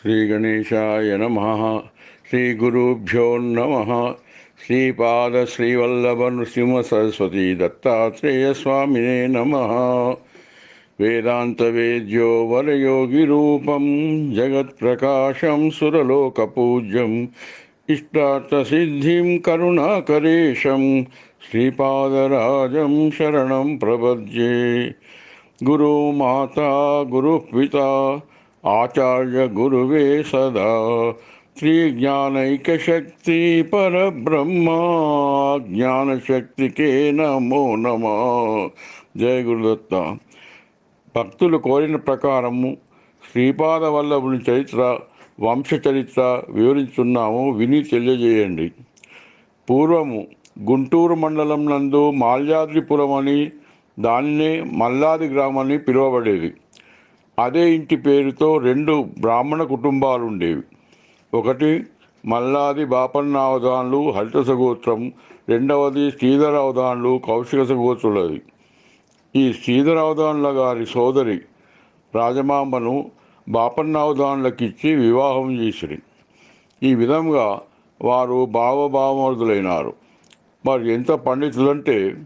శ్రీగణేశాయ నమ శ్రీగురుభ్యో నమ శ్రీపాద శ్రీవల్లభ నృసింహ సరస్వతి దత్తాత్రేయస్వామినే నమ వేదాంత వేద్యో వరయోగి రూపం జగత్ప్రకాశం సురలోకపూజ్యం ఇష్టార్థసిద్ధిం కరుణాకరేశం శ్రీపాదరాజం శరణం ప్రపద్యే గురు మాతా ఆచార్య గురువే సదా. శ్రీ జ్ఞానైకశక్తి పరబ్రహ్మ జ్ఞానశక్తికే నమో నమ. జయ గురుదత్త. భక్తులు కోరిన ప్రకారము శ్రీపాద వల్లభుని చరిత్ర వంశ చరిత్ర వివరించున్నాము విని తెలియజేయండి. పూర్వము గుంటూరు మండలం నందు మాల్యాద్రిపురం అని దానినే మల్లాది గ్రామని పిలువబడేది. అదే ఇంటి పేరుతో రెండు బ్రాహ్మణ కుటుంబాలు ఉండేవి ఒకటి మల్లాది బాపన్నావధాన్లు హరిత సగోత్రం రెండవది శ్రీధర అవధాన్లు కౌశిక సగోత్రులది ఈ శ్రీధర అవధాన్ల గారి సోదరి రాజమాంబను బాపన్నావధాన్లకిచ్చి వివాహం చేసిరి. ఈ విధంగా వారు భావభావమరుదులైనారు మరి ఎంత పండితులంటే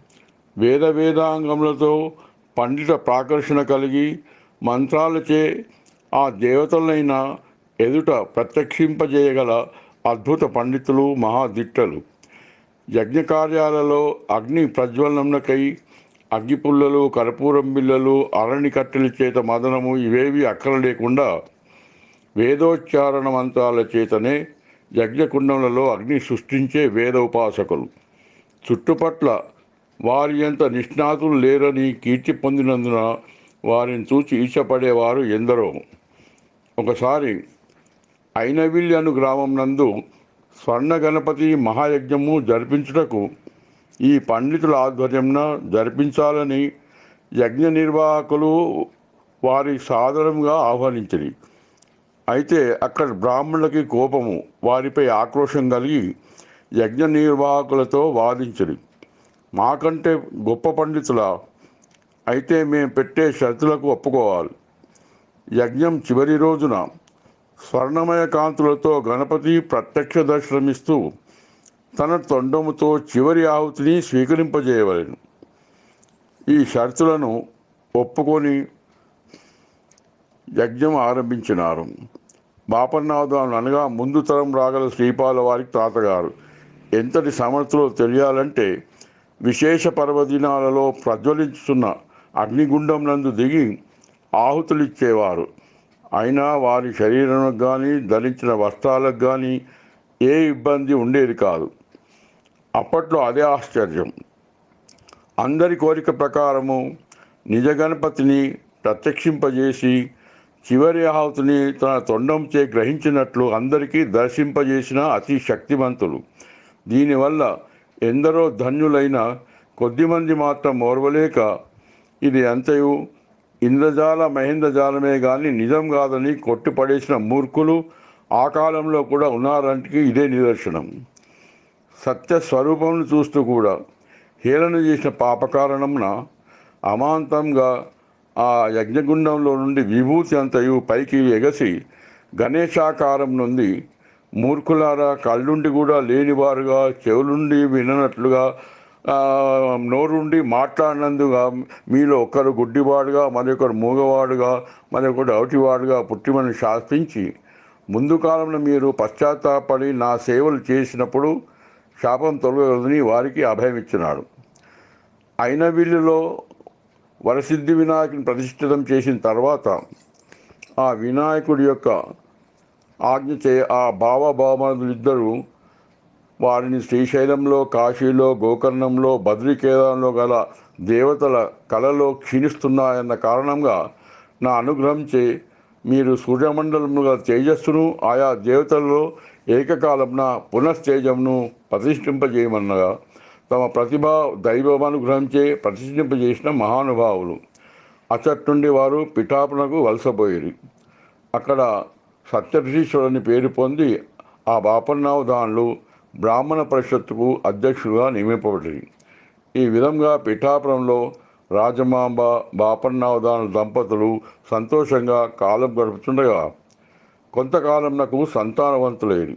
వేద వేదాంగములతో పండిత ప్రాకర్షణ కలిగి మంత్రాలచే ఆ దేవతలైన ఎదుట ప్రత్యక్షింపజేయగల అద్భుత పండితులు మహాదిట్టలు. యజ్ఞకార్యాలలో అగ్ని ప్రజ్వలనకై అగ్గిపుల్లలు కర్పూరం బిల్లలు అరణి కట్టెల చేత మదనము ఇవేవి అక్కర లేకుండా వేదోచ్చారణ మంత్రాల చేతనే యజ్ఞకుండములలో అగ్ని సృష్టించే వేద ఉపాసకులు చుట్టుపట్ల వారి ఎంత నిష్ణాతులు లేరని కీర్తి పొందినందున వారిని చూచి ఈచపడేవారు ఎందరో. ఒకసారి ఐనవిల్లి అను గ్రామం నందు స్వర్ణ గణపతి మహాయజ్ఞము జరిపించుటకు ఈ పండితుల ఆధ్వర్యంన జరిపించాలని యజ్ఞ నిర్వాహకులు వారి సాదరంగా ఆహ్వానించిరి. అయితే అక్కడ బ్రాహ్మణులకి కోపము వారిపై ఆక్రోషం కలిగి యజ్ఞ నిర్వాహకులతో వాదించరు. మాకంటే గొప్ప పండితుల అయితే మేము పెట్టే షరతులకు ఒప్పుకోవాలి. యజ్ఞం చివరి రోజున స్వర్ణమయ కాంతులతో గణపతి ప్రత్యక్ష దర్శనమిస్తూ తన తొండముతో చివరి ఆహుతిని స్వీకరింపజేయవలెను. ఈ షరతులను ఒప్పుకొని యజ్ఞం ఆరంభించినారు. బాపన్నావదాను అనగా ముందు తరం రాగల శ్రీపాల వారికి తాతగారు. ఎంతటి సమర్థులో తెలియాలంటే విశేష పర్వదినాలలో ప్రజ్వలించుతున్న అగ్నిగుండం నందు దిగి ఆహుతులిచ్చేవారు. అయినా వారి శరీరానికి కానీ ధరించిన వస్త్రాలకు కానీ ఏ ఇబ్బంది ఉండేది కాదు. అప్పట్లో అదే ఆశ్చర్యం. అందరి కోరిక ప్రకారము నిజ గణపతిని ప్రత్యక్షింపజేసి చివరి ఆహుతిని తన తొండంచే గ్రహించినట్లు అందరికీ దర్శింపజేసిన అతి శక్తివంతులు దీనివల్ల ఎందరో ధన్యులైన కొద్దిమంది మాత్రం ఓర్వలేక ఇది అంతయు ఇంద్రజాల మహేంద్రజాలమే కానీ నిజం కాదని కొట్టిపడేసిన మూర్ఖులు ఆ కాలంలో కూడా ఉన్నారంటే ఇదే నిదర్శనం. సత్య స్వరూపంను చూస్తూ కూడా హేళన చేసిన పాపకారణంన అమాంతంగా ఆ యజ్ఞగుండంలో నుండి విభూతి అంతయు పైకి ఎగసి గణేశాకారం నుండి మూర్ఖులారా కళ్ళుండి కూడా లేనివారుగా చెవులుండి విననట్లుగా నోరుండి మాట్లాడినందుగా మీలో ఒకరు గుడ్డివాడుగా మరొకరు మూగవాడుగా మరొకరు అవుటివాడుగా పుట్టిమని శాసించి ముందు కాలంలో మీరు పశ్చాత్తాపడి నా సేవలు చేసినప్పుడు శాపం తొలగదని వారికి అభయం ఇచ్చినాడు. అయినవిల్లులో వరసిద్ధి వినాయకుని ప్రతిష్ఠితం చేసిన తర్వాత ఆ వినాయకుడి యొక్క ఆజ్ఞ చే ఆ భావభావములిద్దరూ వారిని శ్రీశైలంలో కాశీలో గోకర్ణంలో బద్రికేదంలో గల దేవతల కళలో క్షీణిస్తున్నాయన్న కారణంగా నా అనుగ్రహం చే మీరు సూర్యమండలంలో గల తేజస్సును ఆయా దేవతలలో ఏకకాలంన పునఃస్తేజంను ప్రతిష్ఠింపజేయమన్నగా తమ ప్రతిభ దైవమనుగ్రహించే ప్రతిష్ఠింపజేసిన మహానుభావులు. అచ్చటి నుండి వారు పిఠాపునకు వలసపోయేది అక్కడ సత్యభీశ్వరుని పేరు పొంది ఆ బాపన్నావధాన్లు బ్రాహ్మణ పరిషత్తుకు అధ్యక్షులుగా నియమింపబడింది ఈ విధంగా పిఠాపురంలో రాజమాంబ బాపన్నావధానుల దంపతులు సంతోషంగా కాలం గడుపుతుండగా కొంతకాలం నాకు సంతానవంతులేరు.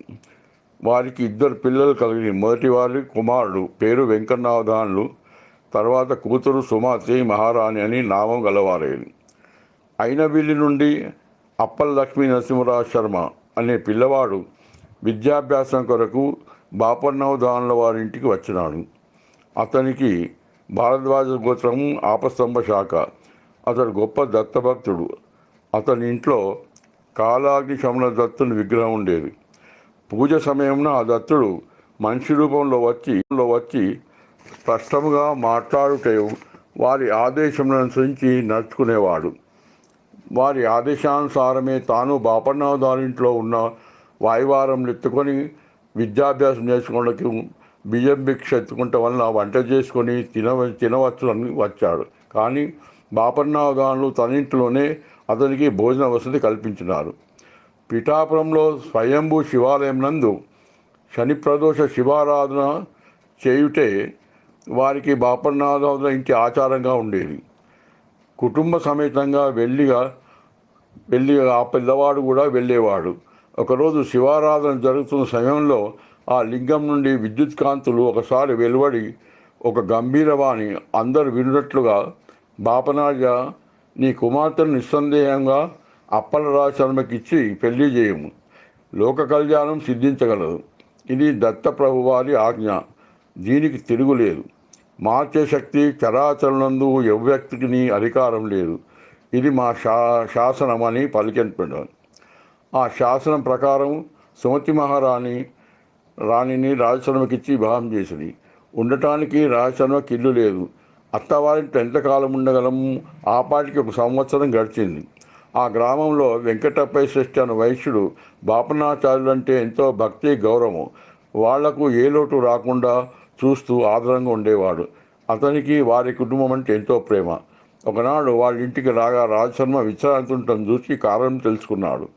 వారికి ఇద్దరు పిల్లలు కలిగి మొదటి వారి కుమారుడు పేరు వెంకన్నావధానులు తర్వాత కూతురు సుమాతి మహారాణి అని నామం గలవారేది అయినవిల్లి నుండి అప్పల్ లక్ష్మీ నరసింహరావు శర్మ అనే పిల్లవాడు విద్యాభ్యాసం కొరకు బాపన్నవదానుల వారింటికి వచ్చినాడు. అతనికి భారద్వాజ గోత్రం ఆపస్తంభ శాఖ. అతడు గొప్ప దత్తభక్తుడు. అతని ఇంట్లో కాలాగ్ని శమన దత్తుని విగ్రహం ఉండేది. పూజ సమయంలో ఆ దత్తుడు మనిషి రూపంలో వచ్చి వచ్చి స్పష్టంగా మాట్లాడుటే వారి ఆదేశం అనుసరించి నడుచుకునేవాడు. వారి ఆదేశానుసారమే తాను బాపన్నదారింట్లో ఉన్న వాయువారం ఎత్తుకొని విద్యాభ్యాసం చేసుకోవడానికి బియ్యం భిక్ష ఎత్తుకుంటే వలన వంట చేసుకొని తిన తినవచ్చు అని వచ్చాడు. కానీ బాపన్నదానులు తన ఇంట్లోనే అతనికి భోజన వసతి కల్పించినారు. పిఠాపురంలో స్వయంభూ శివాలయం నందు శని ప్రదోష శివారాధన చేయుటే వారికి బాపన్నాథ ఇంటి ఆచారంగా ఉండేది. కుటుంబ సమేతంగా వెళ్ళిగా వెళ్ళి ఆ పిల్లవాడు కూడా వెళ్ళేవాడు. ఒకరోజు శివారాధన జరుగుతున్న సమయంలో ఆ లింగం నుండి విద్యుత్ కాంతులు ఒకసారి వెలువడి ఒక గంభీరవాణి అందరు వినున్నట్లుగా బాపనాజ నీ కుమార్తెను నిస్సందేహంగా అప్పలరాజ శర్మకిచ్చి పెళ్ళి చేయము. లోక కళ్యాణం సిద్ధించగలదు. ఇది దత్తప్రభు వారి ఆజ్ఞ. దీనికి తిరుగులేదు మార్చే శక్తి చరాచరణందు ఎవ్వక్తికి అధికారం లేదు. ఇది మా శా శాసనమని పలికెంటున్నాను ఆ శాసనం ప్రకారం సుమతి మహారాణి రాణిని రాజశర్మకిచ్చి వివాహం చేసింది. ఉండటానికి రాజశర్మకి ఇల్లు లేదు. అత్తవారింటి ఎంతకాలం ఉండగలము. ఆపాటికి ఒక సంవత్సరం గడిచింది. ఆ గ్రామంలో వెంకటప్పయ్య శ్రేష్ఠి అనే వైశ్యుడు బాపనాచార్యులు అంటే ఎంతో భక్తి గౌరవం వాళ్ళకు ఏ లోటు రాకుండా చూస్తూ ఆదరంగా ఉండేవాడు. అతనికి వారి కుటుంబం అంటే ఎంతో ప్రేమ. ఒకనాడు వాళ్ళ ఇంటికి రాగా రాజశర్మ విచారించడం చూసి కారణం తెలుసుకున్నాడు.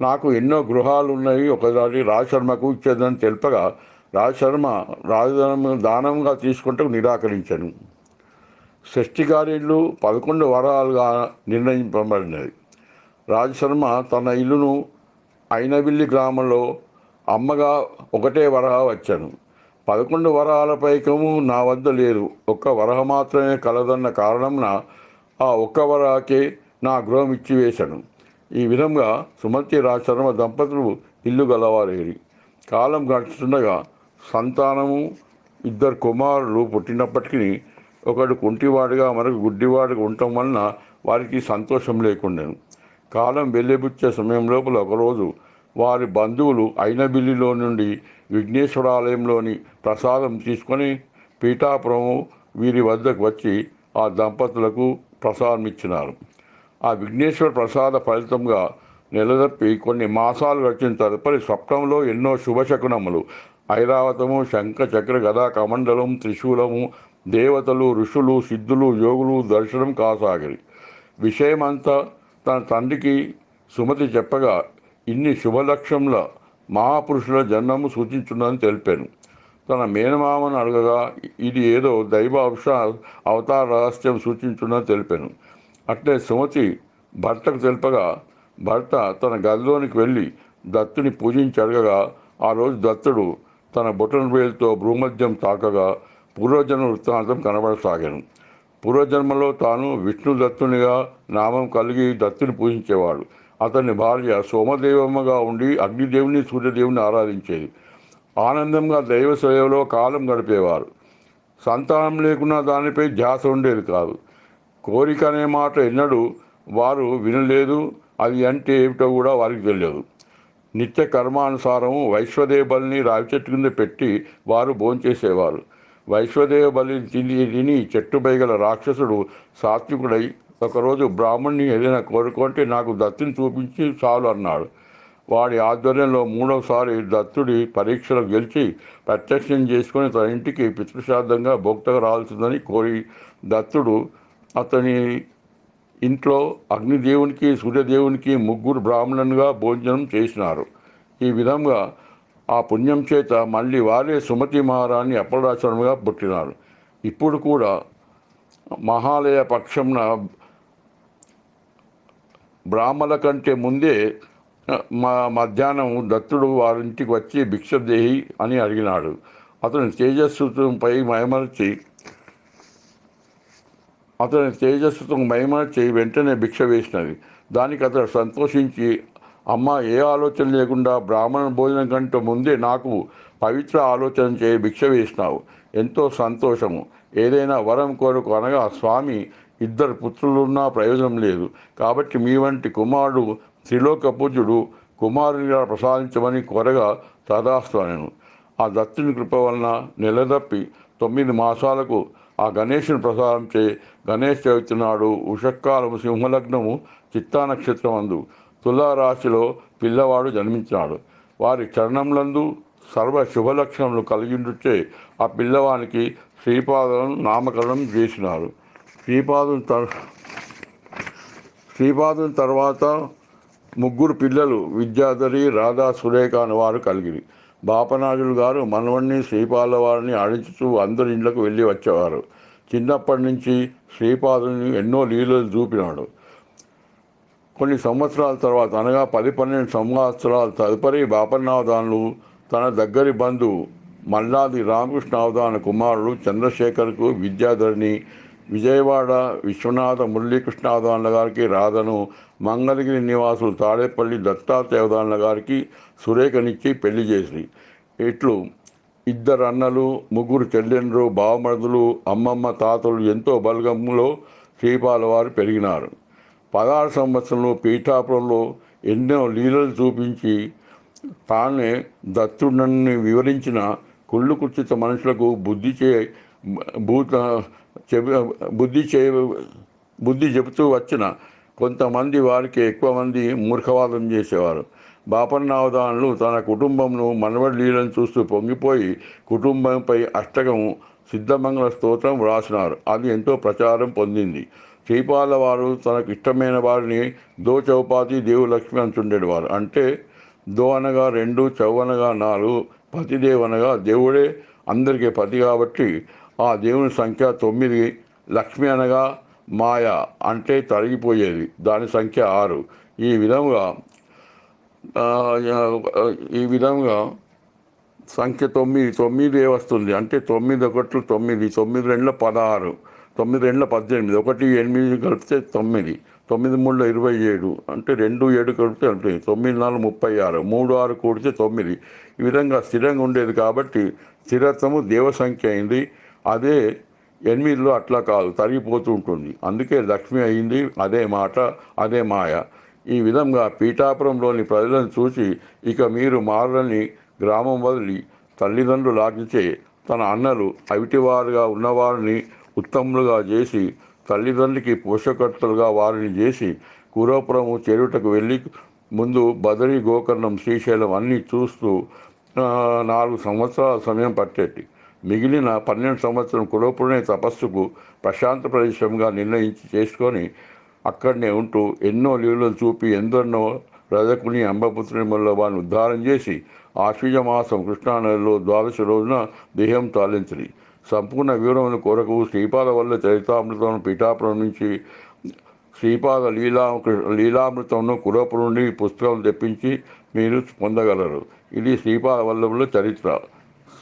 నాకు ఎన్నో గృహాలు ఉన్నాయి. ఒకసారి రాజశర్మకు ఇచ్చేదని తెలుపగా రాజశర్మ రాజధానం దానంగా తీసుకుంటూ నిరాకరించాను. షష్ఠి ఇల్లు పదకొండు వరాలుగా నిర్ణయింపబడినది. రాజశర్మ తన ఇల్లును అయినవిల్లి గ్రామంలో అమ్మగా ఒకటే వరహ వచ్చాను. పదకొండు వరహాల పైకము నా వద్ద లేదు. ఒక్క వరహ మాత్రమే కలదన్న కారణంన ఆ ఒక్క వరహకే నా గృహం ఇచ్చివేశాను. ఈ విధంగా సుమతి రాజశర్మ దంపతులు ఇల్లు గలవారేరి. కాలం గడుచుతుండగా సంతానము ఇద్దరు కుమారులు పుట్టినప్పటికీ ఒకడు కుంటివాడిగా మరొక గుడ్డివాడిగా ఉండటం వలన వారికి సంతోషం లేకుండాను. కాలం వెళ్ళిపుచ్చే సమయం లోపల ఒకరోజు వారి బంధువులు అయినబిల్లిలో నుండి విఘ్నేశ్వర ఆలయంలోని ప్రసాదం తీసుకొని పీఠాపురము వీరి వద్దకు వచ్చి ఆ దంపతులకు ప్రసాదం ఇచ్చినారు. ఆ విఘ్నేశ్వర ప్రసాద ఫలితంగా నిలదప్పి కొన్ని మాసాలు గడిచిన తదుపరి స్వప్నంలో ఎన్నో శుభశకునములు ఐరావతము శంఖ చక్ర గదా కమండలం త్రిశూలము దేవతలు ఋషులు సిద్ధులు యోగులు దర్శనం కాసాగిరి. విషయమంతా తన తండ్రికి సుమతి చెప్పగా ఇన్ని శుభలక్ష్యముల మహాపురుషుల జన్మము సూచించున్నదని తెలిపాను. తన మేనమామను అడగగా ఇది ఏదో దైవ అంశ అవతార రహస్యం సూచించున్నదని తెలిపాను. అట్లే సుమతి భర్తకు తెలుపగా భర్త తన గదిలోనికి వెళ్ళి దత్తుని పూజించి అడగగా ఆ రోజు దత్తుడు తన బొటన వేలుతో భూమధ్యం తాకగా పూర్వజన్మ వృత్తాంతం కనబడసాగాను. పూర్వజన్మలో తాను విష్ణు దత్తునిగా నామం కలిగి దత్తుని పూజించేవాడు. అతని భార్య సోమదేవమ్మగా ఉండి అగ్నిదేవుని సూర్యదేవుని ఆరాధించేది. ఆనందంగా దైవ సేవలో కాలం గడిపేవారు. సంతానం లేకున్నా దానిపై ధ్యాస ఉండేది కాదు. కోరిక అనే మాట ఎన్నడూ వారు వినలేదు. అది అంటే ఏమిటో కూడా వారికి తెలియదు. నిత్య కర్మానుసారం వైశ్వదేవ బలిని రావి చెట్టు కింద పెట్టి వారు భోంచేసేవారు. వైశ్వదేవ బలిని తిని తిని చెట్టు పైగల రాక్షసుడు సాత్వికుడై ఒకరోజు బ్రాహ్మణ్ణి ఏదైనా కోరుకుంటే నాకు దత్తుని చూపించి చాలు అన్నాడు. వాడి ఆధ్వర్యంలో మూడవసారి దత్తుడి పరీక్షలు గెలిచి ప్రత్యక్షం చేసుకొని తన ఇంటికి పితృశ్రాద్ధంగా భోక్తగా రావాల్సిందని కోరి దత్తుడు అతని ఇంట్లో అగ్నిదేవునికి సూర్యదేవునికి ముగ్గురు బ్రాహ్మణులుగా భోజనం చేసినారు. ఈ విధంగా ఆ పుణ్యం చేత మళ్ళీ వారే సుమతి మహారాణి అప్పలరాచరణగా పుట్టినారు. ఇప్పుడు కూడా మహాలయ పక్షంన బ్రాహ్మల కంటే ముందే మా మధ్యాహ్నం దత్తుడు వారింటికి వచ్చి భిక్షదేహి అని అడిగినాడు. అతను తేజస్సుపై మయమర్చి అతని తేజస్సుతో మైమర్చి వెంటనే భిక్ష వేసినది. దానికి అతడు సంతోషించి అమ్మ ఏ ఆలోచన లేకుండా బ్రాహ్మణ భోజనం కంటే ముందే నాకు పవిత్ర ఆలోచన చేయి భిక్ష వేసినావు. ఎంతో సంతోషము. ఏదైనా వరం కోరుకు అనగా స్వామి ఇద్దరు పుత్రులున్నా ప్రయోజనం లేదు. కాబట్టి మీ వంటి కుమారుడు త్రిలోక పూజుడు కుమారునిగా ప్రసాదించమని కోరగా తదాస్తు ఆ దత్తుని కృప వలన నిలదప్పి తొమ్మిది మాసాలకు ఆ గణేషుని ప్రసారం చే గణేష్ చవితి నాడు ఉషక్కాలము సింహలగ్నము చిత్తా నక్షత్రం అందు తులారాశిలో పిల్లవాడు జన్మించినాడు. వారి చరణంలందు సర్వ శుభలక్షణములు కలిగిండుచే ఆ పిల్లవానికి శ్రీపాదం నామకరణం చేసినారు. శ్రీపాదం తర్ శ్రీపాదం తర్వాత ముగ్గురు పిల్లలు విద్యాధరి రాధా సురేఖ అని వారు కలిగిరి. బాపనాజులు గారు మనవణ్ణి శ్రీపాద వారిని ఆడించుతూ అందరి ఇండ్లకు వెళ్ళి వచ్చేవారు. చిన్నప్పటి నుంచి శ్రీపాదుని ఎన్నో లీలలు చూపినాడు. కొన్ని సంవత్సరాల తర్వాత అనగా పది పన్నెండు సంవత్సరాల తదుపరి బాపన్నావధానులు తన దగ్గరి బంధువు మల్లాది రామకృష్ణ అవధాన కుమారుడు చంద్రశేఖర్కు విద్యాధరిని విజయవాడ విశ్వనాథ మురళీకృష్ణ గారికి రాధను మంగళగిరి నివాసులు తాడేపల్లి దత్తాత్రేయ గారికి సురేఖనిచ్చి పెళ్ళి చేసి. ఇట్లు ఇద్దరు అన్నలు ముగ్గురు చెల్లెండ్రు బావమరుదులు అమ్మమ్మ తాతలు ఎంతో బలగంలో శ్రీపాల వారు పెరిగినారు. పదహారు సంవత్సరంలో పీఠాపురంలో ఎన్నో లీలలు చూపించి తానే దత్తుడని వివరించిన కుళ్ళు కుర్చిత మనుషులకు బుద్ధి చే భూత చెబు బుద్ధి చే బుద్ధి చెబుతూ వచ్చిన కొంతమంది వారికి ఎక్కువ మంది మూర్ఖవాదం చేసేవారు. బాపన్నావధానులు తన కుటుంబంను మనవడీలను చూస్తూ పొంగిపోయి కుటుంబంపై అష్టకం సిద్ధమంగళ స్తోత్రం వ్రాసినారు. అది ఎంతో ప్రచారం పొందింది. శ్రీపాల వారు తనకు ఇష్టమైన వారిని దో చౌపాతి దేవులక్ష్మి అంటుండేవారు. అంటే దో అనగా రెండు చౌవనగా నాలుగు పతిదేవనగా దేవుడే అందరికీ పతి కాబట్టి ఆ దేవుని సంఖ్య తొమ్మిది లక్ష్మి అనగా మాయ అంటే తరిగిపోయేది దాని సంఖ్య ఆరు. ఈ విధంగా ఈ విధంగా సంఖ్య తొమ్మిది తొమ్మిది వస్తుంది? అంటే తొమ్మిది ఒకట్లు తొమ్మిది తొమ్మిది రెండుల పదహారు తొమ్మిది రెండుల పద్దెనిమిది ఒకటి ఎనిమిది కలిపితే తొమ్మిది తొమ్మిది మూడులో ఇరవై ఏడు అంటే రెండు ఏడు కలిపితే అంటే తొమ్మిది నాలుగు ముప్పై ఆరు మూడు ఆరు కూడితే తొమ్మిది. ఈ విధంగా స్థిరంగా ఉండేది కాబట్టి స్థిరత్వము దేవ సంఖ్య అయింది. అదే ఎనిమిదిలో అట్లా కాదు తరిగిపోతూ ఉంటుంది. అందుకే లక్ష్మి అయింది అదే మాట అదే మాయ. ఈ విధంగా పీఠాపురంలోని ప్రజలను చూసి ఇక మీరు మారని గ్రామం వదిలి తల్లిదండ్రులు ఆజ్ఞచే తన అన్నలు అవిటివారుగా ఉన్నవారిని ఉత్తములుగా చేసి తల్లిదండ్రులకి పోషకర్తలుగా వారిని చేసి కురపురము చేరుటకు వెళ్ళి ముందు బదరి గోకర్ణం శ్రీశైలం అన్నీ చూస్తూ నాలుగు సంవత్సరాల సమయం పట్టేటి. మిగిలిన పన్నెండు సంవత్సరం కురపురనే తపస్సుకు ప్రశాంత ప్రదేశంగా నిర్ణయించి చేసుకొని అక్కడనే ఉంటూ ఎన్నో లీలలు చూపి ఎందరినో రజకుని అంబపుత్రుని వల్ల వారిని ఉద్ధారం చేసి ఆశ్వజ మాసం కృష్ణానదిలో ద్వాదశ రోజున దేహం తాలించింది. సంపూర్ణ వివరముల కొరకు శ్రీపాద వల్ల చరితామృతం పీఠాపురం నుంచి శ్రీపాద లీలా లీలామృతంను కురపు నుండి పుస్తకం తెప్పించి మీరు పొందగలరు. ఇది శ్రీపాద వల్లభుల చరిత్ర.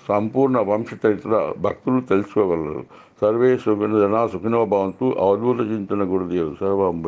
సంపూర్ణ వంశ చరిత్ర భక్తులు తెలుసుకోగలరు. సర్వే సుఖిన జనా సుఖినో భవంతు. అవధూత చింతన గురుదేవుడు సర్వం